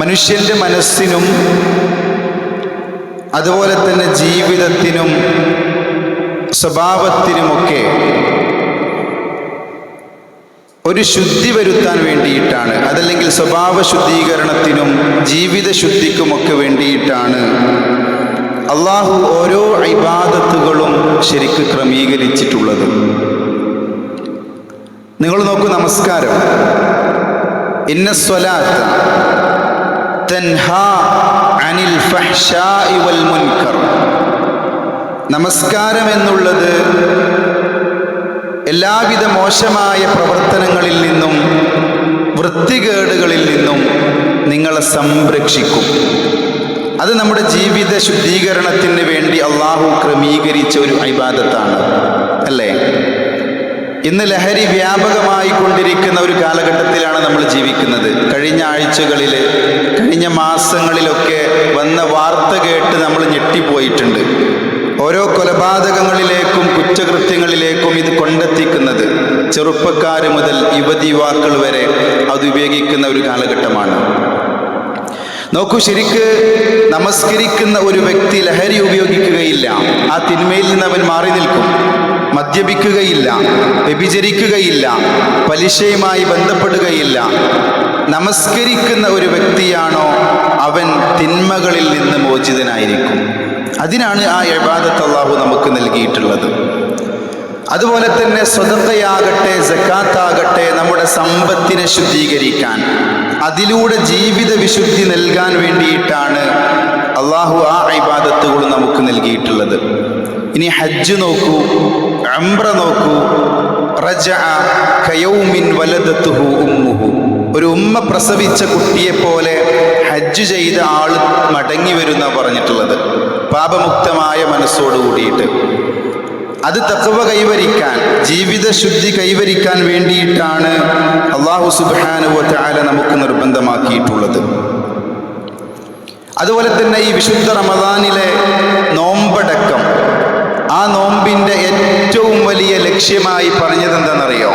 മനുഷ്യന്റെ മനസ്സിനും അതുപോലെ തന്നെ ജീവിതത്തിനും സ്വഭാവത്തിനുമൊക്കെ ഒരു ശുദ്ധി വരുത്താൻ വേണ്ടിയിട്ടാണ്. അതല്ലെങ്കിൽ സ്വഭാവ ശുദ്ധീകരണത്തിനും ജീവിത ശുദ്ധിക്കുമൊക്കെ വേണ്ടിയിട്ടാണ് അള്ളാഹു ഓരോ ഇബാദത്തുകളും ശരിക്ക് ക്രമീകരിച്ചിട്ടുള്ളത്. നിങ്ങൾ നോക്കൂ നമസ്കാരം. ഇന്ന സ്വലാത്ത് അനിൽ വൽ മുൻകർ. നമസ്കാരം എന്നുള്ളത് എല്ലാവിധ മോശമായ പ്രവർത്തനങ്ങളിൽ നിന്നും വൃത്തികേടുകളിൽ നിന്നും നിങ്ങളെ സംരക്ഷിക്കും. അത് നമ്മുടെ ജീവിത ശുദ്ധീകരണത്തിന് വേണ്ടി അള്ളാഹു ക്രമീകരിച്ച ഒരു ഇബാദത്താണ്. അല്ലേ? ഇന്ന് ലഹരി വ്യാപകമായി കൊണ്ടിരിക്കുന്ന ഒരു കാലഘട്ടത്തിലാണ് നമ്മൾ ജീവിക്കുന്നത്. കഴിഞ്ഞ ആഴ്ചകളിൽ കഴിഞ്ഞ മാസങ്ങളിലൊക്കെ വന്ന വാർത്ത കേട്ട് നമ്മൾ ഞെട്ടിപ്പോയിട്ടുണ്ട്. ഓരോ കൊലപാതകങ്ങളിലേക്കും കുറ്റകൃത്യങ്ങളിലേക്കും ഇത് കൊണ്ടെത്തിക്കുന്നത് ചെറുപ്പക്കാർ മുതൽ യുവതി യുവാക്കൾ വരെ അത് ഉപയോഗിക്കുന്ന ഒരു കാലഘട്ടമാണ്. നോക്കൂ ശരിക്ക് നമസ്കരിക്കുന്ന ഒരു വ്യക്തി ലഹരി ഉപയോഗിക്കുകയില്ല. ആ തിന്മയിൽ നിന്ന് അവൻ മാറി നിൽക്കും. മദ്യപിക്കുകയില്ല വ്യഭിചരിക്കുകയില്ല പലിശയുമായി ബന്ധപ്പെടുകയില്ല. നമസ്കരിക്കുന്ന ഒരു വ്യക്തിയാണോ അവൻ തിന്മകളിൽ നിന്ന് മോചിതനായിരിക്കും. അതിനാണ് ആ യബാദത്ത് അള്ളാഹു നമുക്ക് നൽകിയിട്ടുള്ളത്. അതുപോലെ തന്നെ സ്വതന്ത്രയാകട്ടെ ജക്കാത്താകട്ടെ നമ്മുടെ സമ്പത്തിനെ ശുദ്ധീകരിക്കാൻ അതിലൂടെ ജീവിത വിശുദ്ധി നൽകാൻ വേണ്ടിയിട്ടാണ് അള്ളാഹു ആ ഇബാദത്തുകൾ നമുക്ക് നൽകിയിട്ടുള്ളത്. ഇനി ഹജ്ജ് നോക്കൂ അമ്ര നോക്കൂ റജ കയൗമിൻ വലദത്തുഹു ഉമ്മുഹു. ഒരു ഉമ്മ പ്രസവിച്ച കുട്ടിയെ പോലെ ഹജ്ജ് ചെയ്ത ആൾ മടങ്ങി വരുന്ന പറഞ്ഞിട്ടുള്ളത്. പാപമുക്തമായ മനസ്സോട് കൂടിയിട്ട്. അത് തത്വ കൈവരിക്കാൻ ജീവിത ശുദ്ധി കൈവരിക്കാൻ വേണ്ടിയിട്ടാണ് അള്ളാഹു സുബാനുവ ചാല നമുക്ക് നിർബന്ധമാക്കിയിട്ടുള്ളത്. അതുപോലെ തന്നെ ഈ വിശുദ്ധ റമദാനിലെ നോമ്പടക്കം ആ നോമ്പിന്റെ ഏറ്റവും വലിയ ലക്ഷ്യമായി പറഞ്ഞത് എന്താണെന്നറിയോ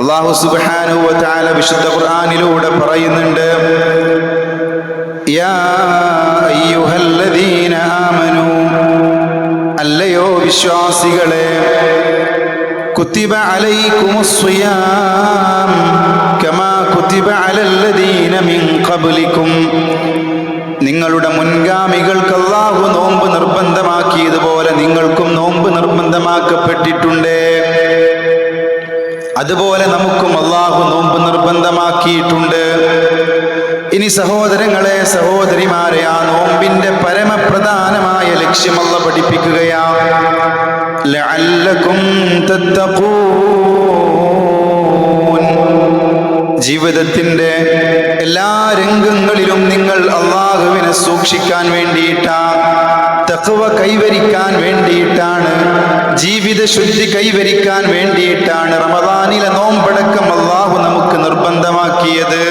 അള്ളാഹു സുബാനുവ താല വിശുദ്ധ ഖുർആാനിലൂടെ പറയുന്നുണ്ട് അല്ലയോ വിശ്വാസികളെ കുത്തിബ അലൈക്കുമുസ്വിയാം നിങ്ങളുടെ മുൻഗാമികൾക്ക് അല്ലാഹു നോമ്പ് നിർബന്ധമാക്കിയതുപോലെ നിങ്ങൾക്കും നോമ്പ് നിർബന്ധമാക്കപ്പെട്ടിട്ടുണ്ട്. അതുപോലെ നമുക്കും അള്ളാഹു നോമ്പ് നിർബന്ധമാക്കിയിട്ടുണ്ട്. ഇനി സഹോദരങ്ങളെ സഹോദരിമാരെ ആ നോമ്പിന്റെ പരമപ്രധാനമായ ലക്ഷ്യമല്ല പഠിപ്പിക്കുകയാണ്. ലഅല്ലക്കും തത്തഖൂൻ. ജീവിതത്തിന്റെ എല്ലാ രംഗങ്ങളിലും നിങ്ങൾ അള്ളാഹുവിനെ സൂക്ഷിക്കാൻ വേണ്ടിയിട്ടാ തഖവ കൈവരിക്കാൻ വേണ്ടിയിട്ടാണ് ജീവിത ശുദ്ധി കൈവരിക്കാൻ വേണ്ടിയിട്ടാണ് റമദാനിലെ നോമ്പടക്കം അള്ളാഹു നമുക്ക് നിർബന്ധമാക്കിയത്.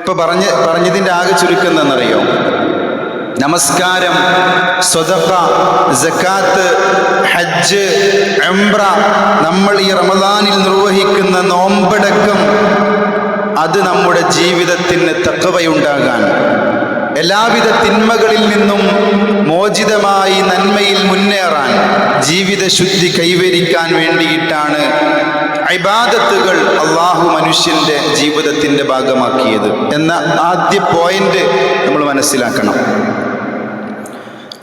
ഇപ്പൊ പറഞ്ഞ പറഞ്ഞതിന്റെ ആകെ ചുരുക്കം എന്നറിയോ നമസ്കാരം സ്വതഫ ജക്കാത്ത് ഹജ്ജ് എംബ്ര നമ്മൾ ഈ റമദാനിൽ നിർവഹിക്കുന്ന നോമ്പടക്കം അത് നമ്മുടെ ജീവിതത്തിന് തക്കവയുണ്ടാകാൻ. എല്ലാവിധ തിന്മകളിൽ നിന്നും മോചിതമായി നന്മയിൽ മുന്നേറാൻ ജീവിത ശുദ്ധി കൈവരിക്കാൻ വേണ്ടിയിട്ടാണ് ഇബാദത്തുകൾ അള്ളാഹു മനുഷ്യന്റെ ജീവിതത്തിന്റെ ഭാഗമാക്കിയത് എന്ന ആദ്യ പോയിന്റ് നമ്മൾ മനസ്സിലാക്കണം.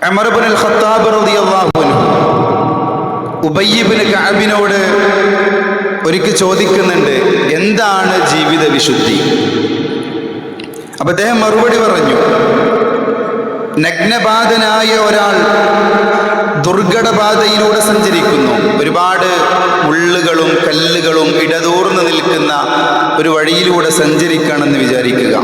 അമർബുൽ ഖത്താബ് റളിയല്ലാഹു അൻഹു ഉബയ്യബിന് കഅബിനോട് ഒരിക്കൽ ചോദിക്കുന്നുണ്ട് എന്താണ് ജീവിത വിശുദ്ധി? അപ്പൊ അദ്ദേഹം മറുപടി പറഞ്ഞു നഗ്നപാതനായ ഒരാൾ ദുർഘടപാതയിലൂടെ സഞ്ചരിക്കുന്നു. ഒരുപാട് മുള്ളുകളും കല്ലുകളും ഇടതൂർന്ന് നിൽക്കുന്ന ഒരു വഴിയിലൂടെ സഞ്ചരിക്കണമെന്ന് വിചാരിക്കുക.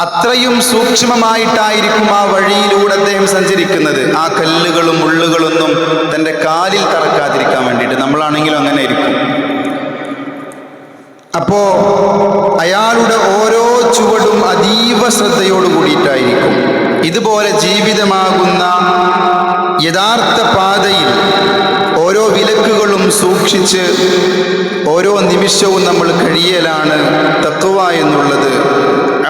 അത്രയും സൂക്ഷ്മമായിട്ടായിരിക്കും ആ വഴിയിലൂടെ അദ്ദേഹം സഞ്ചരിക്കുന്നത്. ആ കല്ലുകളും മുള്ളുകളൊന്നും തന്റെ കാലിൽ തറക്കാതിരിക്കാൻ വേണ്ടിയിട്ട്. നമ്മളാണെങ്കിലും അപ്പോ അയാളുടെ ഓരോ ചുവടും അതീവ ശ്രദ്ധയോട് കൂടിയിട്ടായിരിക്കും. ഇതുപോലെ ജീവിതമാകുന്ന യഥാർത്ഥ പാതയിൽ ഓരോ വിലക്കുകളും സൂക്ഷിച്ച് ഓരോ നിമിഷവും നമ്മൾ കഴിയലാണ് തത്വ എന്നുള്ളത്.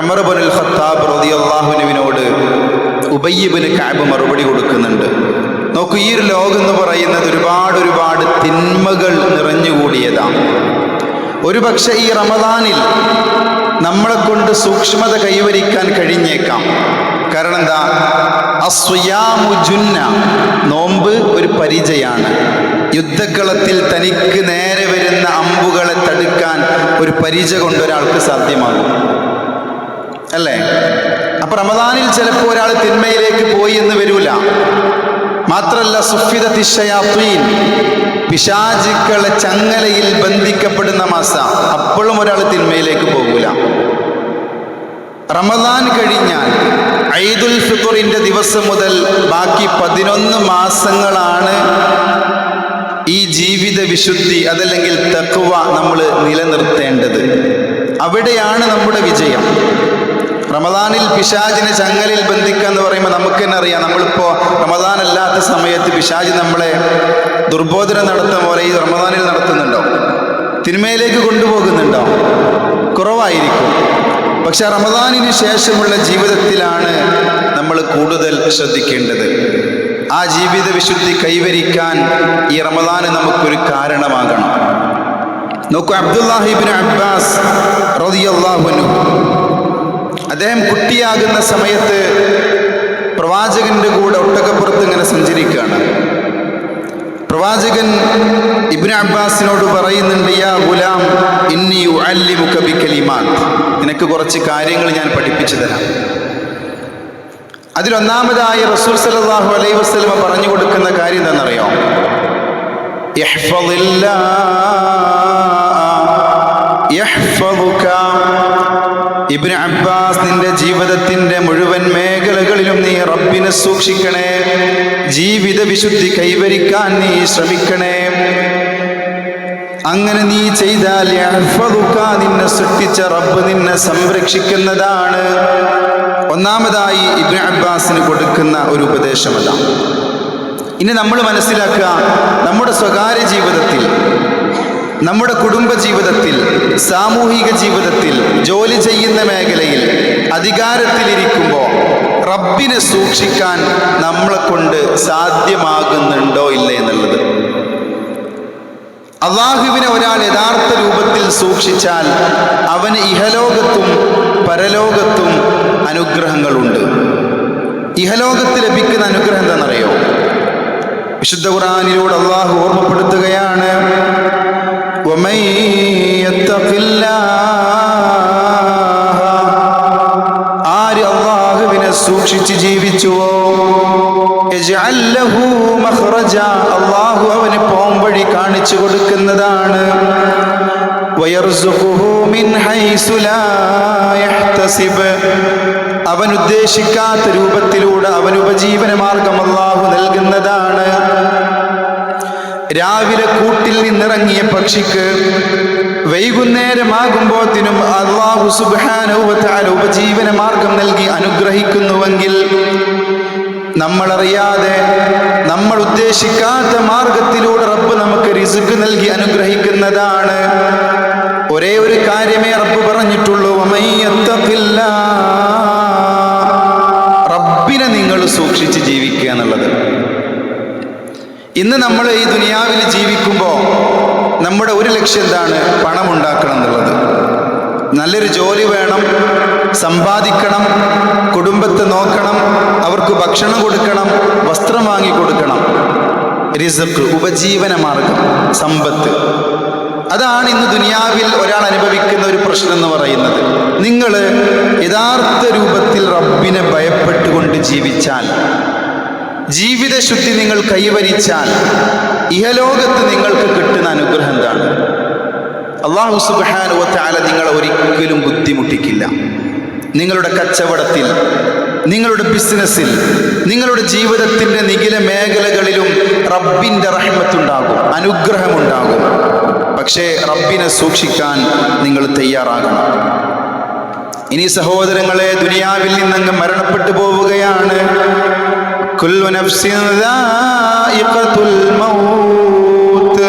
ഉമർബുൽ ഖത്താബ് അള്ളാഹുനുവിനോട് ഉബയ്യബിന് കാബ് മറുപടി കൊടുക്കുന്നുണ്ട്. നോക്കൂ ഈ ഒരു ലോകം എന്ന് പറയുന്നത് ഒരുപാട് ഒരുപാട് തിന്മകൾ നിറഞ്ഞുകൂടിയതാണ്. ഒരു പക്ഷെ ഈ റമദാനിൽ നമ്മളെ കൊണ്ട് സൂക്ഷ്മത കൈവരിക്കാൻ കഴിഞ്ഞേക്കാം. കാരണം എന്താ? അസ്വയാമുജുന്ന നോമ്പ് ഒരു പരിചയാണ്. യുദ്ധക്കളത്തിൽ തനിക്ക് നേരെ വരുന്ന അമ്പുകളെ തടുക്കാൻ ഒരു പരിച കൊണ്ട് ഒരാൾക്ക് സാധ്യമാകും. അല്ലേ? അപ്പൊ റമദാനിൽ ചിലപ്പോൾ ഒരാൾ തിന്മയിലേക്ക് പോയി എന്ന് വരൂല. മാത്രല്ല സുഫിത തിഷയാത്വീൻ പിശാചുക്കളെ ചങ്ങലയിൽ ബന്ധിക്കപ്പെടുന്ന മാസ. അപ്പോഴും ഒരാൾ തിന്മയിലേക്ക് പോകൂല. റമദാൻ കഴിഞ്ഞാൽ ഐദുൽ ഫിത്തുറിന്റെ ദിവസം മുതൽ ബാക്കി പതിനൊന്ന് മാസങ്ങളാണ് ഈ ജീവിത വിശുദ്ധി അതല്ലെങ്കിൽ തക്കുവ നമ്മൾ നിലനിർത്തേണ്ടത്. അവിടെയാണ് നമ്മുടെ വിജയം. റമദാനിൽ പിശാജിനെ ചങ്ങലിൽ ബന്ധിക്കുക എന്ന് പറയുമ്പോൾ നമുക്ക് തന്നെ അറിയാം. നമ്മളിപ്പോൾ റമദാൻ അല്ലാത്ത സമയത്ത് പിശാജ് നമ്മളെ ദുർബോധനം നടത്തുന്ന പോലെ ഈ റമദാനിൽ നടത്തുന്നുണ്ടോ? തിന്മയിലേക്ക് കൊണ്ടുപോകുന്നുണ്ടോ? കുറവായിരിക്കും. പക്ഷെ റമദാനിന് ശേഷമുള്ള ജീവിതത്തിലാണ് നമ്മൾ കൂടുതൽ ശ്രദ്ധിക്കേണ്ടത്. ആ ജീവിത വിശുദ്ധി കൈവരിക്കാൻ ഈ റമദാന് നമുക്കൊരു കാരണമാകണം. നോക്കൂ അബ്ദുല്ലാഹിബിൻ അബ്ബാസ് റളിയല്ലാഹു അദ്ദേഹം കുട്ടിയാകുന്ന സമയത്ത് പ്രവാചകന്റെ കൂടെ ഒട്ടകപ്പുറത്ത് ഇങ്ങനെ സഞ്ചരിക്കുകയാണ്. പ്രവാചകൻ ഇബ്നു അബ്ബാസിനോട് പറയുന്നുണ്ട് യാ ഗുലാം ഇന്നി ഉഅല്ലിമുക ബികലിമാത്ത് നിനക്ക് കുറച്ച് കാര്യങ്ങൾ ഞാൻ പഠിപ്പിച്ചു തരാം. അതിലൊന്നാമതായി റസൂൽ സല്ലല്ലാഹു അലൈഹി വസല്ലമ പറഞ്ഞു കൊടുക്കുന്ന കാര്യം എന്താണെന്നറിയോ? ഇബ്നു അബ്ബാസ് നിന്റെ ജീവിതത്തിന്റെ മുഴുവൻ മേഖലകളിലും നീ റബ്ബിനെ സൂക്ഷിക്കണേ. ജീവിത വിശുദ്ധി കൈവരിക്കാൻ നീ ശ്രമിക്കണേ. അങ്ങനെ നീ ചെയ്താൽ നിന്നെ സൃഷ്ടിച്ച റബ്ബ് നിന്നെ സംരക്ഷിക്കുന്നതാണ്. ഒന്നാമതായി ഇബ്നു അബ്ബാസിന് കൊടുക്കുന്ന ഒരു ഉപദേശമല്ല ഇനി നമ്മൾ മനസ്സിലാക്കുക നമ്മുടെ സ്വകാര്യ ജീവിതത്തിൽ നമ്മുടെ കുടുംബ ജീവിതത്തിൽ സാമൂഹിക ജീവിതത്തിൽ ജോലി ചെയ്യുന്ന മേഖലയിൽ അധികാരത്തിലിരിക്കുമ്പോൾ റബ്ബിനെ സൂക്ഷിക്കാൻ നമ്മളെ കൊണ്ട് സാധ്യമാകുന്നുണ്ടോ ഇല്ല എന്നുള്ളത്? അള്ളാഹുവിനെ ഒരാൾ യഥാർത്ഥ രൂപത്തിൽ സൂക്ഷിച്ചാൽ അവന് ഇഹലോകത്തും പരലോകത്തും അനുഗ്രഹങ്ങളുണ്ട്. ഇഹലോകത്ത് ലഭിക്കുന്ന അനുഗ്രഹം എന്താണെന്നറിയോ? വിശുദ്ധ ഖുറാനിലൂടെ അള്ളാഹു ഓർമ്മപ്പെടുത്തുകയാണ് ومن يتق الله ആര് അള്ളാഹുവിനെ സൂക്ഷിച്ച് ജീവിച്ചുവോ യജ്അൽ ലഹു മഖ്റജ അള്ളാഹു അവന് പോംവഴി കാണിച്ചു കൊടുക്കുന്നതാണ് വയർസുഖുഹു മിൻ ഹൈസു ലാ യഹ്തസിബ് അവൻ ഉദ്ദേശിക്കാത്ത രൂപത്തിലൂടെ അവൻ ഉപജീവന മാർഗം അള്ളാഹു നൽകുന്നതാണ് രാവിലെ കൂട്ടിൽ നിന്നിറങ്ങിയ പക്ഷിക്ക് വൈകുന്നേരമാകുമ്പോത്തിനും അള്ളാഹു സുബാനുവത്താല ഉപജീവന മാർഗം നൽകി അനുഗ്രഹിക്കുന്നുവെങ്കിൽ നമ്മളറിയാതെ നമ്മൾ ഉദ്ദേശിക്കാത്ത മാർഗത്തിലൂടെ റബ്ബ് നമുക്ക് റിസുക്ക് നൽകി അനുഗ്രഹിക്കുന്നതാണ് ഒരേ ഒരു കാര്യമേ റബ്ബ് പറഞ്ഞിട്ടുള്ളൂ വമയ്യത്തഖില്ല. ഇന്ന് നമ്മൾ ഈ ദുനിയാവിൽ ജീവിക്കുമ്പോൾ നമ്മുടെ ഒരു ലക്ഷ്യം എന്താണ്? പണം ഉണ്ടാക്കണം എന്നുള്ളത്. നല്ലൊരു ജോലി വേണം സമ്പാദിക്കണം കുടുംബത്തെ നോക്കണം അവർക്ക് ഭക്ഷണം കൊടുക്കണം വസ്ത്രം വാങ്ങി കൊടുക്കണം. റിസക്ക് ഉപജീവന മാർഗം സമ്പത്ത്. അതാണ് ഇന്ന് ദുനിയാവിൽ ഒരാൾ അനുഭവിക്കുന്ന ഒരു പ്രശ്നം എന്ന് പറയുന്നത്. നിങ്ങൾ യഥാർത്ഥ രൂപത്തിൽ റബ്ബിനെ ഭയപ്പെട്ടുകൊണ്ട് ജീവിച്ചാൽ ജീവിതശുദ്ധി നിങ്ങൾ കൈവരിച്ചാൽ ഇഹലോകത്ത് നിങ്ങൾക്ക് കിട്ടുന്ന അനുഗ്രഹം എന്താണ്? അള്ളാഹു സുബാനുവത്താല നിങ്ങളെ ഒരിക്കലും ബുദ്ധിമുട്ടിക്കില്ല. നിങ്ങളുടെ കച്ചവടത്തിൽ നിങ്ങളുടെ ബിസിനസ്സിൽ നിങ്ങളുടെ ജീവിതത്തിന്റെ നികില മേഖലകളിലും റബ്ബിന്റെ റഹ്മത്തുണ്ടാകും അനുഗ്രഹമുണ്ടാകും. പക്ഷേ റബ്ബിനെ സൂക്ഷിക്കാൻ നിങ്ങൾ തയ്യാറാകണം. ഇനി സഹോദരങ്ങളെ ദുനിയാവിൽ നിന്നങ്ങ് മരണപ്പെട്ടു പോവുകയാണ്. കുല്ലു നഫ്സിൻ ദായിഖത്തുൽ മൗത്ത്.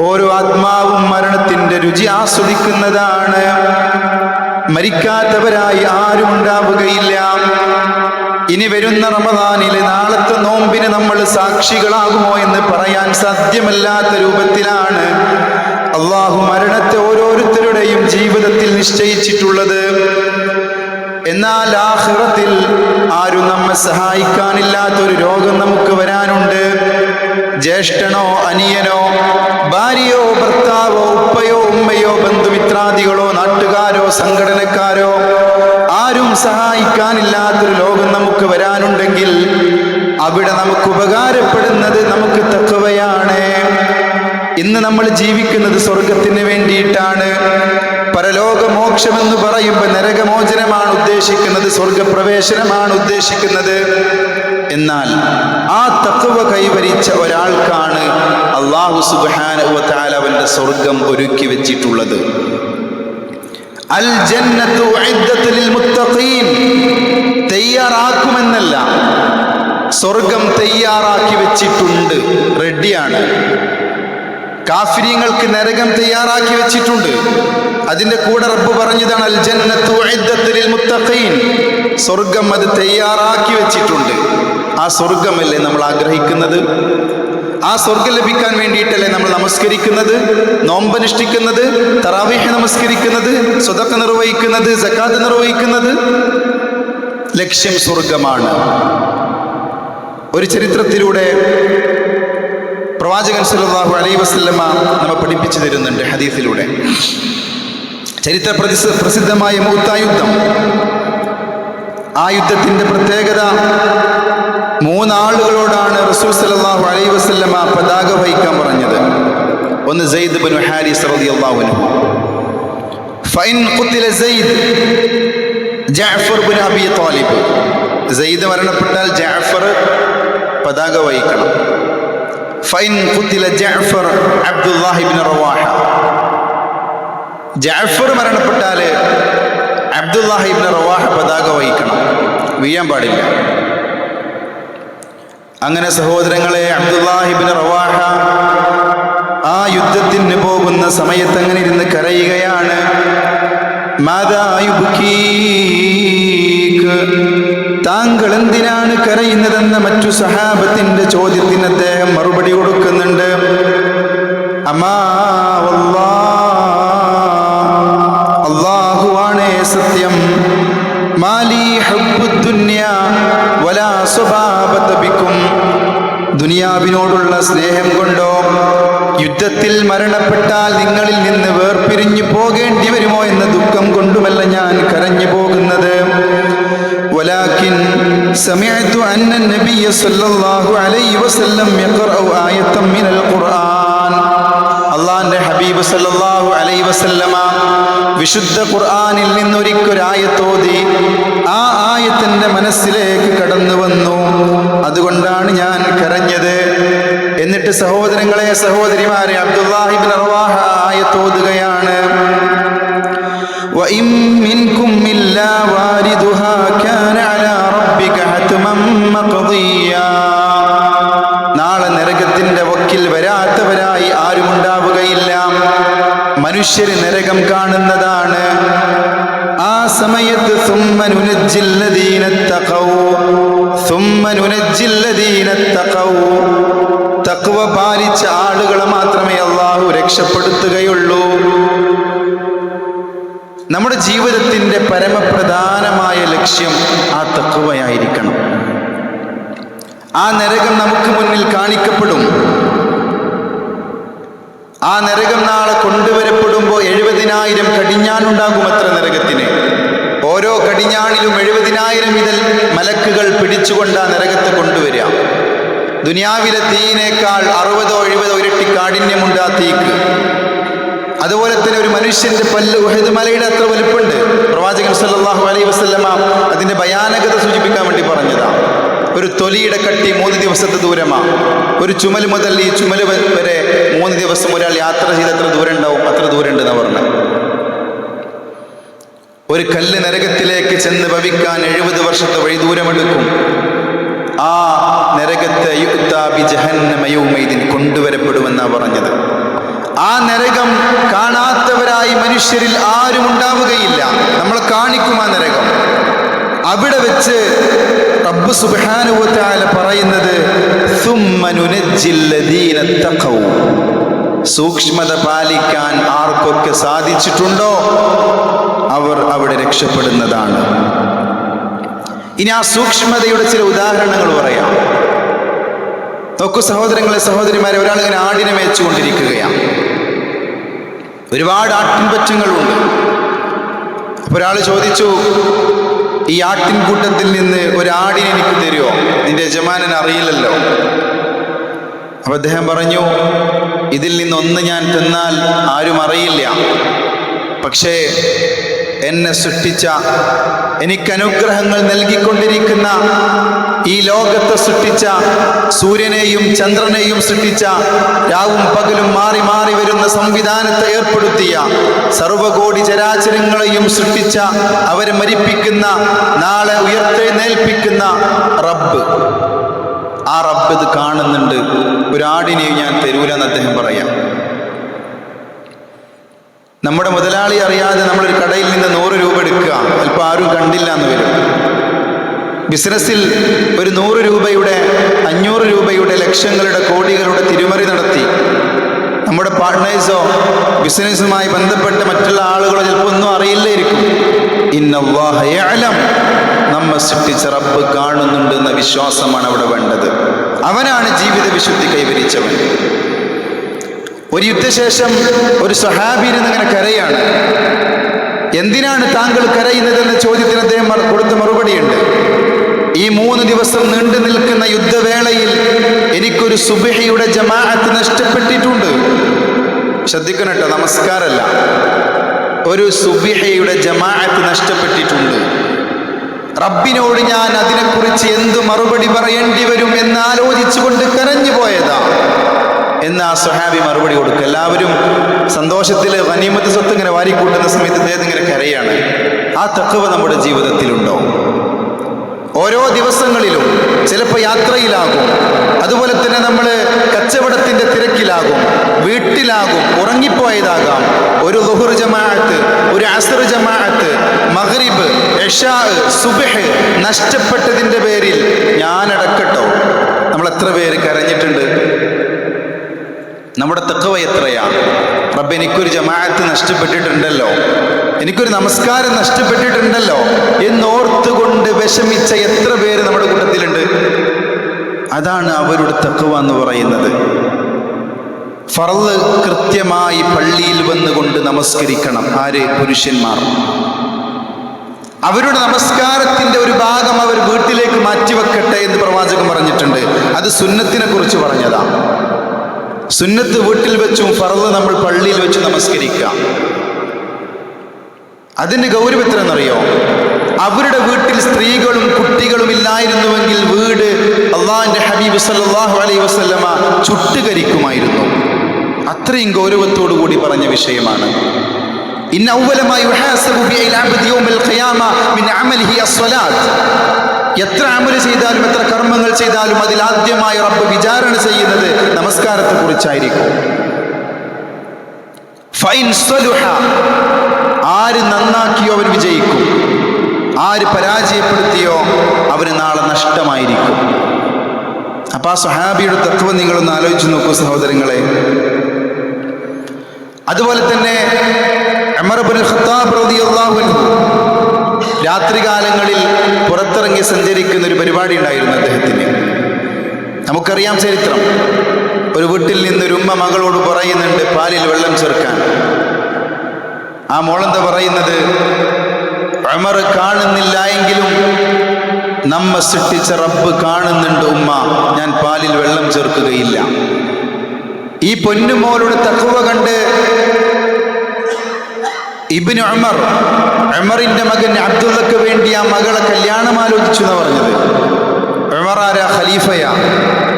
ഓരോ ആത്മാവും മരണത്തിന്റെ രുചി ആസ്വദിക്കുന്നതാണ്. മരിക്കാത്തവരായി ആരും ഉണ്ടാവുകയില്ല. ഇനി വരുന്ന റമദാനിലെ നാളത്തെ നോമ്പിന് നമ്മൾ സാക്ഷികളാകുമോ എന്ന് പറയാൻ സാധ്യമല്ലാത്ത രൂപത്തിലാണ് അള്ളാഹു മരണത്തെ ഓരോരുത്തരുടെയും ജീവിതത്തിൽ നിശ്ചയിച്ചിട്ടുള്ളത്. എന്നാൽ ആഹ്റത്തിൽ ആരും നമ്മെ സഹായിക്കാനില്ലാത്തൊരു രോഗം നമുക്ക് വരാനുണ്ട്. ജ്യേഷ്ഠനോ അനിയനോ ഭാര്യയോ ഭർത്താവോ ഉപ്പയോ ഉമ്മയോ ബന്ധുമിത്രാദികളോ നാട്ടുകാരോ സംഘടനക്കാരോ ആരും സഹായിക്കാനില്ലാത്തൊരു ലോകം നമുക്ക് വരാനുണ്ടെങ്കിൽ അവിടെ നമുക്ക് ഉപകാരപ്പെടുന്നത് നമുക്ക് തക്കവയാണ്. ഇന്ന് നമ്മൾ ജീവിക്കുന്നത് സ്വർഗത്തിന് വേണ്ടിയിട്ടാണ്. പരലോകമോക്ഷമെന്ന് പറയുമ്പോൾ നരകമോചനമാണ് ഉദ്ദേശിക്കുന്നത് സ്വർഗപ്രവേശനമാണ് ഉദ്ദേശിക്കുന്നത്. എന്നാൽ ആ തക്കവ കൈവരിച്ച ഒരാൾക്കാണ് അള്ളാഹു സുബാന അവന്റെ സ്വർഗം ഒരുക്കി വെച്ചിട്ടുള്ളത്. അൽ ജന്നത്തു മുത്തഖീൻ. തയ്യാറാക്കുമെന്നല്ല സ്വർഗം തയ്യാറാക്കി വെച്ചിട്ടുണ്ട് റെഡിയാണ്. കാഫിര്യങ്ങൾക്ക് നരകം തയ്യാറാക്കി വെച്ചിട്ടുണ്ട്. അതിന്റെ കൂടെ റബ്ബ് പറഞ്ഞതാണ് അൽ ജന്നത്തു മുത്തഖീൻ സ്വർഗം അത് തയ്യാറാക്കി വെച്ചിട്ടുണ്ട്. ആ സ്വർഗമല്ലേ നമ്മൾ ആഗ്രഹിക്കുന്നത്? ആ സ്വർഗം ലഭിക്കാൻ വേണ്ടിയിട്ടല്ലേ നമ്മൾ നമസ്കരിക്കുന്നത്? നോമ്പനുഷ്ഠിക്കുന്നത് തറാവീഹ് നമസ്കരിക്കുന്നത് സ്വതക്ക നിർവഹിക്കുന്നത് സക്കാത്ത് നിർവഹിക്കുന്നത്? ലക്ഷ്യം സ്വർഗമാണ്. ഒരു ചരിത്രത്തിലൂടെ പ്രവാചകൻ സല്ലല്ലാഹു അലൈ വസല്ലമ നമ്മെ പഠിപ്പിച്ചു തരുന്നുണ്ട് ഹദീഫിലൂടെ ചരിത്ര പ്രസിദ്ധ പ്രസിദ്ധമായ മൂത്തായുദ്ധം ആ യുദ്ധത്തിന്റെ പ്രത്യേകത മൂന്നാളുകളോടാണ് റസൂൽ സല്ലല്ലാഹു അലൈ വസല്ലമ പതാക വഹിക്കാൻ പറഞ്ഞത്. ഒന്ന് സെയ്ദ് ബിൻ ഹാരിസ് റളിയല്ലാഹു അൻഹു. ഫൈൻ കുത്തിലെ Zaid Jafar bin Abi Talib Zaid മരണപ്പെട്ടാൽ ജഅഫർ പതാക വഹിക്കണം. ഫൈൻ കുത്തില Jafar Abdullah ibn Rawaha. Jafar മരണപ്പെട്ടാൽ അബ്ദുല്ലാഹിബിൻ റവാഹ പതാക വഹിക്കണം. വീയാൻ പാടില്ല. അങ്ങനെ സഹോദരങ്ങളെ അബ്ദുല്ലാഹിബിൻ റവാഹ ആ യുദ്ധത്തിന് പോകുന്ന സമയത്ത് അങ്ങനെ ഇരുന്ന് കരയുകയാണ്. മാതായുബുക്കീക്ക് താങ്കൾ എന്തിനാണ് കരയുന്നതെന്ന മറ്റു സഹാബത്തിന്റെ ചോദ്യത്തിന് അദ്ദേഹം മറുപടി കൊടുക്കുന്നുണ്ട്. അള്ളാഹുവാണേ സത്യം. മാലി വലാ ദുനിയാവിനോടുള്ള സ്നേഹം കൊണ്ടോ? യുദ്ധത്തിൽ മരണപ്പെട്ടാൽ നിങ്ങളിൽ നിന്ന് വേർപിരിഞ്ഞു പോകേണ്ടി سمعت أن النبي صلى الله عليه وسلم يقرأ آية من القرآن അള്ളാന്റെ ഹബീബ് സല്ലല്ലാഹു അലൈഹി വസല്ലമ വിശുദ്ധ ഖുർആനിൽ നിന്നൊരിക്കൊരായത്തോതി ആ ആയത്തിന്റെ മനസ്സിലേക്ക് കടന്നു വന്നു അതുകൊണ്ടാണ് ഞാൻ കരഞ്ഞത് എന്നിട്ട് സഹോദരങ്ങളെ സഹോദരിമാരെ അബ്ദുല്ലാഹിബിൻ റവാഹ ആയത്തോതുകയാണ് وإن منكم إلا واردها كان على ربك മഖദിയ നാളെ നരകത്തിന്റെ വക്കിൽ വരാത്തവരായി ആരുമുണ്ടാവുകയില്ല. മനുഷ്യർ നരകം കാണുന്നതാണ്. ആ സമയത്ത് തക്വ പാലിച്ച ആളുകളെ മാത്രമേ അള്ളാഹു രക്ഷപ്പെടുത്തുകയുള്ളൂ. നമ്മുടെ ജീവിതത്തിന്റെ പരമപ്രധാനമായ ലക്ഷ്യം ആ തക്കുവയായിരിക്കണം ആ നരകം നമുക്ക് മുന്നിൽ കാണിക്കപ്പെടും. ആ നരകം നാളെ കൊണ്ടുവരപ്പെടുമ്പോൾ എഴുപതിനായിരം കടിഞ്ഞാനുണ്ടാകും അത്ര നരകത്തിന്. ഓരോ കടിഞ്ഞാണിലും എഴുപതിനായിരം ഇതിൽ മലക്കുകൾ പിടിച്ചുകൊണ്ട് ആ നരകത്തെ കൊണ്ടുവരിക. ദുനിയാവിലെ തീയിനേക്കാൾ അറുപതോ എഴുപതോ ഇരട്ടി കാഠിന്യമുണ്ട് ആ തീക്ക്. അതുപോലെ തന്നെ ഒരു മനുഷ്യന്റെ പല്ല് ഉഹദ് മലയുടെ അത്ര വലുപ്പുണ്ട്. പ്രവാചകൻ സല്ലാഹു അലൈഹി വസ്ലമ അതിന്റെ ഭയാനകത സൂചിപ്പിക്കാൻ വേണ്ടി പറഞ്ഞതാ. ഒരു തൊലിയുടെ കട്ടി മൂന്ന് ദിവസത്തെ ദൂരമാണ് ഒരു ചുമൽ മുതൽ ഈ ചുമൽ വരെ മൂന്ന് ദിവസം ഒരാൾ യാത്ര ചെയ്ത് എത്ര ദൂരം ഉണ്ടാവും അത്ര ദൂരം ഉണ്ടെന്ന് പറഞ്ഞു. ഒരു കല്ല് നരകത്തിലേക്ക് ചെന്ന് ഭവിക്കാൻ എഴുപത് വർഷത്തെ വഴി ദൂരമെടുക്കും. ആ നരകത്തെ യുക്താ ബി ജഹന്നമ യൗമൈദിൻ കൊണ്ടുവരപ്പെടുമെന്നാണ് പറഞ്ഞത്. ആ നരകം കാണാത്തവരായി മനുഷ്യരിൽ ആരും ഉണ്ടാവുകയില്ല. നമ്മൾ കാണിക്കും ആ നരകം. അവിടെ വെച്ച് റബ്ബ് സുബ്ഹാനുവതാല പറയുന്നത് "സുമ്മ നുനജ്ജിൽ ലദീന സൂക്ഷ്മത പാലിക്കാൻ ആർക്കൊക്കെ സാധിച്ചിട്ടുണ്ടോ? അവർ അവിടെ രക്ഷപ്പെടുന്നതാണ്. ഇനി ആ സൂക്ഷ്മതയുടെ ചില ഉദാഹരണങ്ങൾ പറയാം. നോക്കൂ സഹോദരങ്ങളെ സഹോദരിമാരെ ഒരാൾ ആടിനെ മേച്ചുകൊണ്ടിരിക്കുകയാണ്. ഒരുപാട് ആട്ടിൻപറ്റങ്ങളുണ്ട്. അപ്പൊ ഒരാൾ ചോദിച്ചു ഈ ആട്ടിൻകൂട്ടത്തിൽ നിന്ന് ഒരാടിനെ എനിക്ക് തരുമോ നിന്റെ യജമാനൻ അറിയില്ലല്ലോ. അപ്പൊ അദ്ദേഹം പറഞ്ഞു ഇതിൽ നിന്നൊന്ന് ഞാൻ തന്നാൽ ആരും അറിയില്ല. പക്ഷേ എന്നെ സൃഷ്ടിച്ച. എനിക്ക് അനുഗ്രഹങ്ങൾ നൽകിക്കൊണ്ടിരിക്കുന്ന ഈ ലോകത്തെ സൃഷ്ടിച്ച സൂര്യനെയും ചന്ദ്രനെയും സൃഷ്ടിച്ച രാവും പകലും മാറി മാറി വരുന്ന സംവിധാനത്തെ ഏർപ്പെടുത്തിയ സർവകോടി ചരാചരങ്ങളെയും സൃഷ്ടിച്ച അവരെ മരിപ്പിക്കുന്ന നാളെ ഉയർത്തെഴുന്നേൽപ്പിക്കുന്ന റബ്ബ്. ആ റബ്ബ് ഇത് കാണുന്നുണ്ട്. ഒരാടിനെയും ഞാൻ തരൂലെന്ന് അദ്ദേഹം പറയാം. നമ്മുടെ മുതലാളി അറിയാതെ നമ്മളൊരു കടയിൽ നിന്ന് നൂറ് രൂപ എടുക്കുക. അല്പം ആരും കണ്ടില്ല എന്ന് വരും. ബിസിനസ്സിൽ ഒരു നൂറ് രൂപയുടെ അഞ്ഞൂറ് രൂപയുടെ ലക്ഷങ്ങളുടെ കോടികളുടെ തിരുമറി നടത്തി. നമ്മുടെ പാർട്ട്നേഴ്സോ ബിസിനസ്സുമായി ബന്ധപ്പെട്ട മറ്റുള്ള ആളുകളോ ചിലപ്പോൾ ഒന്നും അറിയില്ലായിരിക്കും. ഇന്നവാഹയാലം നമ്മെ സൃഷ്ടിച്ച റബ്ബ് കാണുന്നുണ്ട് എന്ന വിശ്വാസമാണ് അവിടെ വേണ്ടത്. അവനാണ് ജീവിത വിശുദ്ധി കൈവരിച്ചവൻ. ഒരു യുദ്ധശേഷം ഒരു സഹാബിയിൽ ഇങ്ങനെ കരയാണ്. എന്തിനാണ് താങ്കൾ കരയുന്നതെന്ന ചോദ്യത്തിന് അദ്ദേഹം കൊടുത്ത മറുപടിയുണ്ട്. ഈ മൂന്ന് ദിവസം നീണ്ടു നിൽക്കുന്ന യുദ്ധവേളയിൽ എനിക്കൊരു സുബിഹയുടെ ജമാഅത്ത് നഷ്ടപ്പെട്ടിട്ടുണ്ട്. ശ്രദ്ധിക്കണം കേട്ടോ നമസ്കാരമല്ല. ഒരു സുബിഹയുടെ ജമാഅത്ത് നഷ്ടപ്പെട്ടിട്ടുണ്ട്. റബ്ബിനോട് ഞാൻ അതിനെക്കുറിച്ച് എന്ത് മറുപടി പറയേണ്ടി വരും എന്നാലോചിച്ചുകൊണ്ട് കരഞ്ഞു പോയതാ എന്ന് ആ സുഹാബി മറുപടി കൊടുക്കുക. എല്ലാവരും സന്തോഷത്തിൽ വനീമത്ത് സ്വത്ത് ഇങ്ങനെ വാരിക്കൂട്ടുന്ന സമയത്ത് അദ്ദേഹം ഇങ്ങനെ കരയാണ്. ആ തക്കവ നമ്മുടെ ജീവിതത്തിലുണ്ടോ? ഓരോ ദിവസങ്ങളിലും ചിലപ്പോൾ യാത്രയിലാകും. അതുപോലെ തന്നെ നമ്മൾ കച്ചവടത്തിന്റെ തിരക്കിലാകും. വീട്ടിലാകും. ഉറങ്ങിപ്പോയതാകാം. ഒരു ലുഹുർ ജമാഅത്ത് ഒരു അസർ ജമാഅത്ത് മഹ്രിബ് എഷാ സുബഹ് നഷ്ടപ്പെട്ടതിന്റെ പേരിൽ ഞാനടക്കട്ടോ. നമ്മൾ എത്ര പേര് കരഞ്ഞിട്ടുണ്ട്. നമ്മുടെ തെക്കവ എത്രയാണ്? റബ്ബ് എനിക്കൊരു ജമാഅത്ത് നഷ്ടപ്പെട്ടിട്ടുണ്ടല്ലോ. എനിക്കൊരു നമസ്കാരം നഷ്ടപ്പെട്ടിട്ടുണ്ടല്ലോ എന്നോർത്തുകൊണ്ട് വിഷമിച്ച എത്ര പേര് നമ്മുടെ കൂട്ടത്തിലുണ്ട്. അതാണ് അവരുടെ തെക്കവ എന്ന് പറയുന്നത്. ഫറൽ കൃത്യമായി പള്ളിയിൽ വന്നുകൊണ്ട് നമസ്കരിക്കണം. ആര്? പുരുഷന്മാർ. അവരുടെ നമസ്കാരത്തിന്റെ ഒരു ഭാഗം അവർ വീട്ടിലേക്ക് മാറ്റിവെക്കട്ടെ എന്ന് പ്രവാചകൻ പറഞ്ഞിട്ടുണ്ട്. അത് സുന്നത്തിനെ കുറിച്ച് പറഞ്ഞതാണ്. സുന്നത്ത് വീട്ടിൽ വെച്ചും ഫറവ് നമ്മൾ പള്ളിയിൽ വെച്ച് നമസ്കരിക്കാം അതിന്റെ ഗൗരവം എത്രയെന്നറിയോ? അവരുടെ വീട്ടിൽ സ്ത്രീകളും കുട്ടികളും ഇല്ലായിരുന്നുവെങ്കിൽ വീട് അള്ളാഹിന്റെ ഹബീബ് സല്ലാഹു അലൈഹി വസല്ലമ ചുട്ടുകരിക്കുമായിരുന്നു. അത്രയും ഗൗരവത്തോടു കൂടി പറഞ്ഞ വിഷയമാണ്. ഇന്ന ഔവലമായി എത്ര അമൽ ചെയ്താലും എത്ര കർമ്മങ്ങൾ ചെയ്താലും അതിൽ ആദ്യമായി റബ്ബ് വിചാരണ ചെയ്യുന്നത് നമസ്കാരത്തെ കുറിച്ചായിരിക്കും. ആര് നന്നാക്കിയോ അവൻ വിജയിക്കും. ആര് പരാജയപ്പെടുത്തിയോ അവന് നാളെ നഷ്ടമായിരിക്കും. അപ്പൊ ആ സഹാബിയുടെ തത്വം നിങ്ങളൊന്ന് ആലോചിച്ച് നോക്കൂ സഹോദരങ്ങളെ. അതുപോലെ തന്നെ അമർബുൽ ഖത്താബ് റളിയല്ലാഹു അൻഹു രാത്രികാലങ്ങളിൽ പുറത്തിറങ്ങി സഞ്ചരിക്കുന്ന ഒരു പരിപാടി ഉണ്ടായിരുന്നു അദ്ദേഹത്തിന്. നമുക്കറിയാം ചരിത്രം. ഒരു വീട്ടിൽ നിന്ന് ഒരു ഉമ്മ മകളോട് പറയുന്നുണ്ട് പാലിൽ വെള്ളം ചേർക്കാൻ. ആ മോളന്ത പറയുന്നത്? ഉമർ കാണുന്നില്ല എങ്കിലും നമ്മ സൃഷ്ടിച്ച റബ്ബ് കാണുന്നുണ്ട് ഉമ്മ. ഞാൻ പാലിൽ വെള്ളം ചേർക്കുകയില്ല. ഈ പൊന്നുമോളുടെ തക്കുവ കണ്ട് ഇബിന് അമർ അമറിന്റെ മകൻ അബ്ദുള്ളക്ക് വേണ്ടി ആ മകളെ കല്യാണം ആലോചിച്ചു എന്ന് പറഞ്ഞത് ഖലീഫയാ.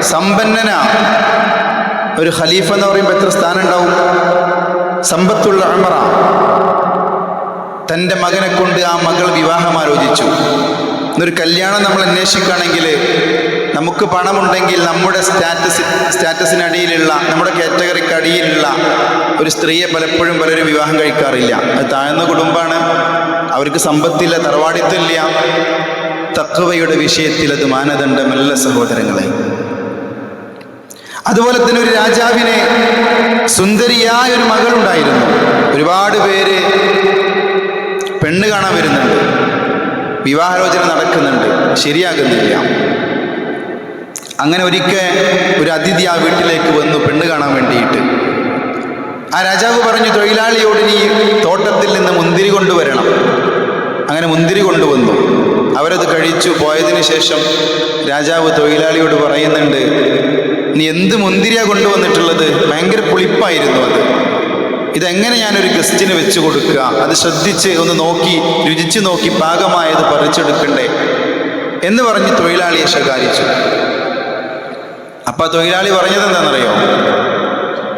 സമ്പന്നനാ. ഒരു ഖലീഫ എന്ന് പറയുമ്പോൾ എത്ര സ്ഥാനം ഉണ്ടാവും സമ്പത്തുള്ള ഉമറ. തന്റെ മകനെ കൊണ്ട് ആ മകൾ വിവാഹം ആലോചിച്ചു എന്നൊരു കല്യാണം നമ്മൾ അന്വേഷിക്കുകയാണെങ്കിൽ നമുക്ക് പണമുണ്ടെങ്കിൽ നമ്മുടെ സ്റ്റാറ്റസ് സ്റ്റാറ്റസിനടിയിലുള്ള നമ്മുടെ കാറ്റഗറിക്ക് അടിയിലുള്ള ഒരു സ്ത്രീയെ പലപ്പോഴും പലരും വിവാഹം കഴിക്കാറില്ല. അത് താഴ്ന്ന കുടുംബമാണ്. അവർക്ക് സമ്പത്തില്ല തറവാടിത്തമില്ല തക്കവയുടെ വിഷയത്തിൽ അത് മാനദണ്ഡമല്ല സഹോദരങ്ങളെ. അതുപോലെ തന്നെ ഒരു രാജാവിനെ സുന്ദരിയായ ഒരു മകൾ ഉണ്ടായിരുന്നു ഒരുപാട് പേര് പെണ്ണ് കാണാൻ വരുന്നുണ്ട്. വിവാഹാലോചന നടക്കുന്നുണ്ട്. ശരിയാകുന്നില്ല. അങ്ങനെ ഒരിക്കൽ ഒരു അതിഥി ആ വീട്ടിലേക്ക് വന്നു പെണ്ണ് കാണാൻ വേണ്ടിയിട്ട്. ആ രാജാവ് പറഞ്ഞു തൊഴിലാളിയോട് നീ തോട്ടത്തിൽ നിന്ന് മുന്തിരി കൊണ്ടുവരണം. അങ്ങനെ മുന്തിരി കൊണ്ടുവന്നു. അവരത് കഴിച്ചു. പോയതിന് ശേഷം രാജാവ് തൊഴിലാളിയോട് പറയുന്നുണ്ട് നീ എന്ത് മുന്തിരിയാ കൊണ്ടുവന്നിട്ടുള്ളത്? ഭയങ്കര പുളിപ്പായിരുന്നു അത്. ഇതെങ്ങനെ ഞാനൊരു ഗസ്റ്റിന് വെച്ച് കൊടുക്കുക? അത് ശ്രദ്ധിച്ച് ഒന്ന് നോക്കി രുചിച്ച് നോക്കി പാകമായത് പറിച്ചെടുക്കണ്ടേ? എന്ന് പറഞ്ഞ് തൊഴിലാളിയെ ശകാരിച്ചു. അപ്പൊ തൊഴിലാളി പറഞ്ഞത് എന്താണെന്നറിയോ?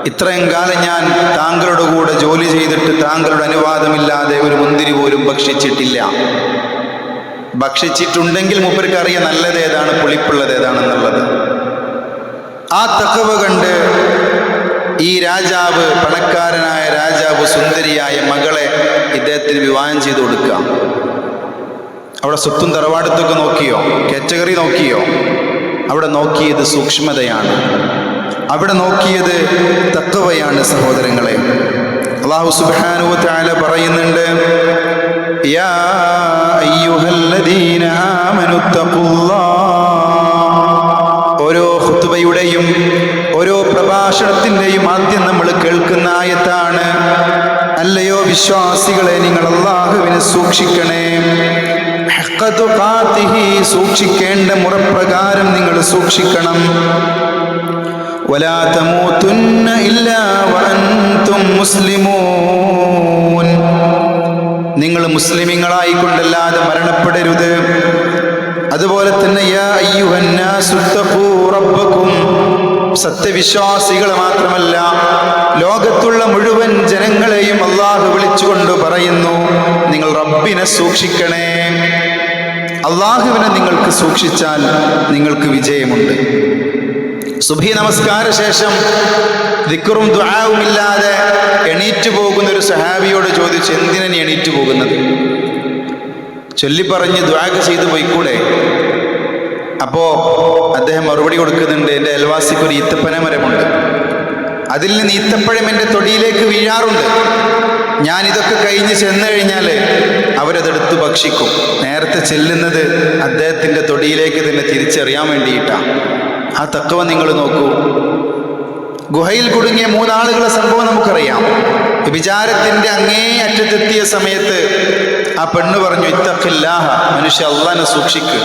ഇത്രയും കാലം ഞാൻ താങ്കളുടെ കൂടെ ജോലി ചെയ്തിട്ട് താങ്കളുടെ അനുവാദമില്ലാതെ ഒരു മുന്തിരി പോലും ഭക്ഷിച്ചിട്ടില്ല. ഭക്ഷിച്ചിട്ടുണ്ടെങ്കിൽ മൂപ്പർക്ക് അറിയ നല്ലത് ഏതാണ് പുളിപ്പുള്ളത് ഏതാണെന്നുള്ളത്. ആ തക്കവ് കണ്ട് ഈ രാജാവ് പണക്കാരനായ രാജാവ് സുന്ദരിയായ മകളെ ഇദ്ദേഹത്തിന് വിവാഹം ചെയ്തു കൊടുക്കാം. അവിടെ സ്വത്തും തറവാടത്തൊക്കെ നോക്കിയോ? കാറ്റഗറി നോക്കിയോ? അവിടെ നോക്കിയത് സൂക്ഷ്മതയാണ്. അവിടെ നോക്കിയത് തത്വയാണ് സഹോദരങ്ങളെ. അള്ളാഹു സുബ്ഹാനഹു താല പറയുന്നുണ്ട് യാ അയ്യുഹല്ലദീന ഓരോ ഹുത്തുവയുടെയും ഓരോ പ്രഭാഷണത്തിന്റെയും ആദ്യം നമ്മൾ കേൾക്കുന്ന ആയത്താണ് അല്ലയോ വിശ്വാസികളെ നിങ്ങൾ അള്ളാഹുവിനെ സൂക്ഷിക്കണേ. സൂക്ഷിക്കേണ്ട മുറപ്രകാരം നിങ്ങൾ സൂക്ഷിക്കണം. മുസ്ലിമൂൻ. നിങ്ങൾ മുസ്ലിമിങ്ങളായിക്കൊണ്ടല്ലാതെ മരണപ്പെടരുത്. അതുപോലെ തന്നെ സത്യവിശ്വാസികളെ മാത്രമല്ല ലോകത്തുള്ള മുഴുവൻ ജനങ്ങളെയും അള്ളാഹു വിളിച്ചുകൊണ്ട് പറയുന്നു നിങ്ങൾ റബ്ബിനെ സൂക്ഷിക്കണേ. അള്ളാഹുവിനെ നിങ്ങൾക്ക് സൂക്ഷിച്ചാൽ നിങ്ങൾക്ക് വിജയമുണ്ട്. സുബഹി നമസ്കാര ശേഷം ദിക്കറും ദ്വാവും ഇല്ലാതെ എണീറ്റ് പോകുന്ന ഒരു സഹാബിയോട് ചോദിച്ചു എന്തിനാ നീ എണീറ്റ് പോകുന്നത്? ചൊല്ലിപ്പറഞ്ഞ് ദ്വാഗ് ചെയ്തു പോയിക്കൂടെ? അപ്പോ അദ്ദേഹം മറുപടി കൊടുക്കുന്നുണ്ട് എന്റെ അയൽവാസിക്ക് ഒരു ഈത്തപ്പന മരമുണ്ട് അതിൽ നിന്ന് ഈത്തപ്പഴം എന്റെ തൊടിയിലേക്ക് വീഴാറുണ്ട്. ഞാൻ ഇതൊക്കെ കഴിഞ്ഞ് ചെന്നു കഴിഞ്ഞാൽ അവരതെടുത്ത് ഭക്ഷിക്കും. നേരത്തെ ചെല്ലുന്നത് അദ്ദേഹത്തിന്റെ തൊടിയിലേക്ക് തന്നെ തിരിച്ചറിയാൻ വേണ്ടിയിട്ടാണ് ആ തക്കവ നിങ്ങൾ നോക്കൂ. ഗുഹയിൽ കുടുങ്ങിയ മൂന്നാളുകളെ സംഭവം നമുക്കറിയാം. വിചാരത്തിന്റെ അങ്ങേ അറ്റത്തെത്തിയ സമയത്ത് ആ പെണ്ണ് പറഞ്ഞു ഇത്തഖില്ലാഹ മനുഷ്യ അള്ളാനെ സൂക്ഷിക്ക്.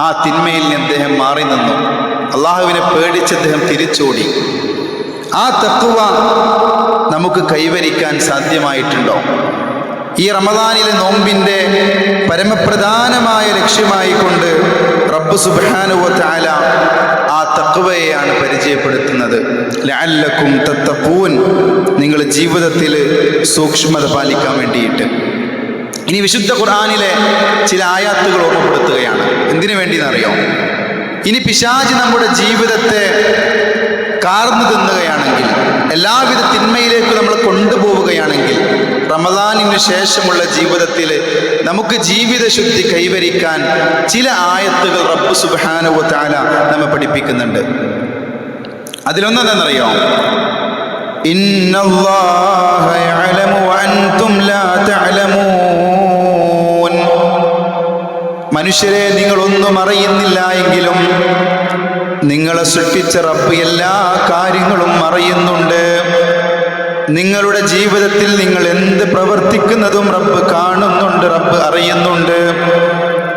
ആ തിന്മയിൽ നിന്ന് അദ്ദേഹം മാറി നിന്നു. അള്ളാഹുവിനെ പേടിച്ച് അദ്ദേഹം തിരിച്ചോടി. ആ തക്കുവ നമുക്ക് കൈവരിക്കാൻ സാധ്യമായിട്ടുണ്ടോ? ഈ റമദാനിലെ നോമ്പിന്റെ പരമപ്രധാനമായ ലക്ഷ്യമായിക്കൊണ്ട് റബ്ബ് സുബ്ഹാനുവ തആല ആ തക്കുവയെയാണ് പരിചയപ്പെടുത്തുന്നത്. ലാലക്കും തത്തപ്പൂൻ നിങ്ങൾ ജീവിതത്തിൽ സൂക്ഷ്മത പാലിക്കാൻ വേണ്ടിയിട്ട്. ഇനി വിശുദ്ധ ഖുർആാനിലെ ചില ആയാത്തുകൾ ഓർമ്മപ്പെടുത്തുകയാണ്. എന്തിനു വേണ്ടിയെന്നറിയോ? ഇനി പിശാജ് നമ്മുടെ ജീവിതത്തെ കാർന്നു തിന്നുകയാണെങ്കിൽ എല്ലാവിധ തിന്മയിലേക്ക് നമ്മൾ കൊണ്ടുപോവുകയാണെങ്കിൽ റമദാനിന് ശേഷമുള്ള ജീവിതത്തിൽ നമുക്ക് ജീവിതശുദ്ധി കൈവരിക്കാൻ ചില ആയത്തുകൾ റബ്ബ് സുബ്ഹാനഹു വ തആല നമ്മെ പഠിപ്പിക്കുന്നുണ്ട്. അതിലൊന്നെന്താണെന്നറിയോ? മനുഷ്യരെ നിങ്ങളൊന്നും അറിയുന്നില്ല എങ്കിലും നിങ്ങളെ സൃഷ്ടിച്ച റബ്ബ് എല്ലാ കാര്യങ്ങളും അറിയുന്നുണ്ട്. നിങ്ങളുടെ ജീവിതത്തിൽ നിങ്ങൾ എന്ത് പ്രവർത്തിക്കുന്നതും റബ്ബ് കാണുന്നുണ്ട് റബ്ബ് അറിയുന്നുണ്ട്.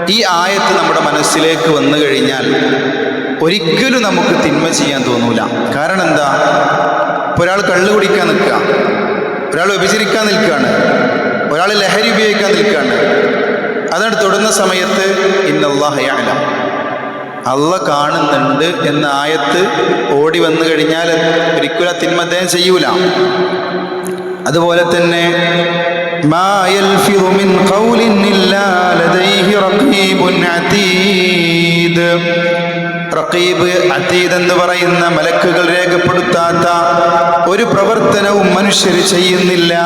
ഈ ആയത്ത് നമ്മുടെ മനസ്സിലേക്ക് വന്നു കഴിഞ്ഞാൽ ഒരിക്കലും നമുക്ക് തിന്മ ചെയ്യാൻ തോന്നൂല. കാരണം എന്താ? ഇപ്പൊ ഒരാൾ കള്ളു കുടിക്കാൻ നിൽക്കുക ഒരാൾ വ്യഭിചരിക്കാൻ നിൽക്കുകയാണ് ഒരാൾ ലഹരി ഉപയോഗിക്കാൻ നിൽക്കുകയാണ്. അതാണ് തൊടുന്ന സമയത്ത് ഇന്നല്ലാഹയാല അള്ള കാണുന്നുണ്ട് എന്ന ആയത്ത് ഓടി വന്നു കഴിഞ്ഞാൽ ഒരിക്കലും ആ തിന്മ ചെയ്യൂല. അതുപോലെ തന്നെ അതീദ്. എന്ന് പറയുന്ന മലക്കുകൾ രേഖപ്പെടുത്താത്ത ഒരു പ്രവർത്തനവും മനുഷ്യർ ചെയ്യുന്നില്ല.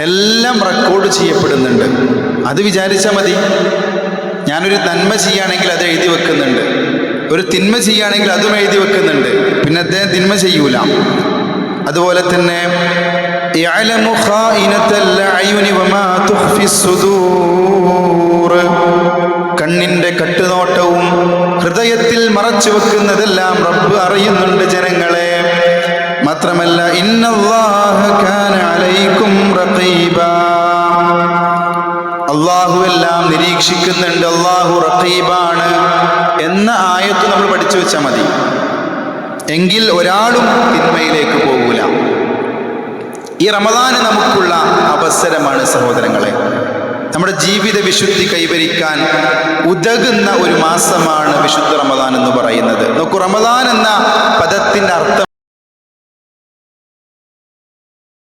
എല്ലാം റെക്കോർഡ് ചെയ്യപ്പെടുന്നുണ്ട്. അത് വിചാരിച്ചാൽ മതി. ഞാനൊരു നന്മ ചെയ്യുകയാണെങ്കിൽ അത് എഴുതി വെക്കുന്നുണ്ട്. ഒരു തിന്മ ചെയ്യുകയാണെങ്കിൽ അതും എഴുതി വെക്കുന്നുണ്ട്. പിന്നെ അദ്ദേഹം തിന്മ ചെയ്യൂല. അതുപോലെ തന്നെ കണ്ണിന്റെ കട്ടുനോട്ടവും ഹൃദയത്തിൽ മറച്ചു വെക്കുന്നതെല്ലാം റബ്ബ് അറിയുന്നുണ്ട് ജനങ്ങളെ. മാത്രമല്ല ഇന്നല്ലാഹ കാന അലൈക്കും റഖീബാ. എല്ലാം നിരീക്ഷിക്കുന്നുണ്ട്. അള്ളാഹു റഖീബാണ് എന്ന ആയത്ത് നമ്മൾ പഠിച്ചു വെച്ചാൽ മതി. എങ്കിൽ ഒരാളും തിന്മയിലേക്ക് പോകൂല. ഈ റമദാന് നമുക്കുള്ള അവസരമാണ് സഹോദരങ്ങളെ. നമ്മുടെ ജീവിത വിശുദ്ധി കൈവരിക്കാൻ ഉതകുന്ന ഒരു മാസമാണ് വിശുദ്ധ റമദാൻ എന്ന് പറയുന്നത്. നോക്കൂ റമദാൻ എന്ന പദത്തിന്റെ അർത്ഥം